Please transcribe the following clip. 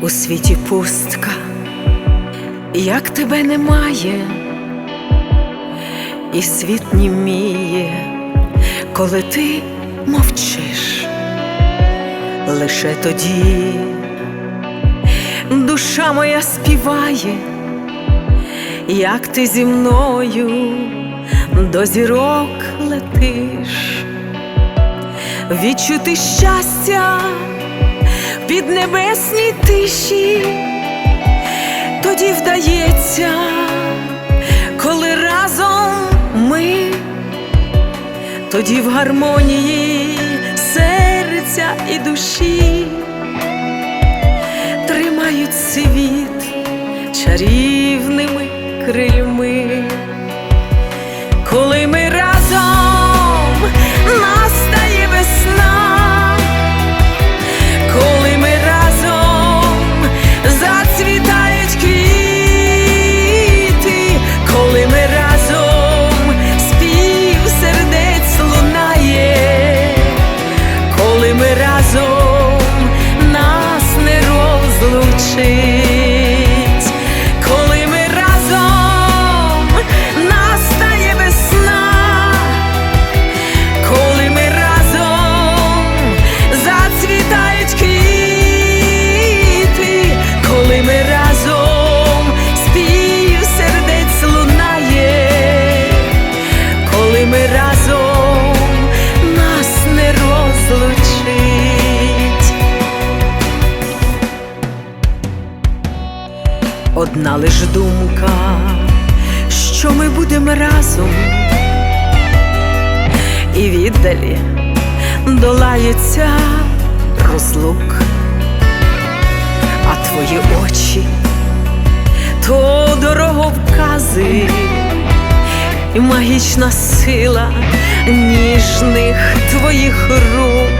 у світі пустка, як тебе немає, і світ німіє, коли ти мовчиш, лише тоді душа моя співає, як ти зі мною до зірок летиш, відчути щастя в піднебесній тиші, тоді вдається, коли разом ми, тоді в гармонії серця і душі тримають світ чарівними крильми, Одна лиш думка, що ми будемо разом, і віддалі долається розлук, а твої очі то дороговкази і магічна сила ніжних твоїх рук,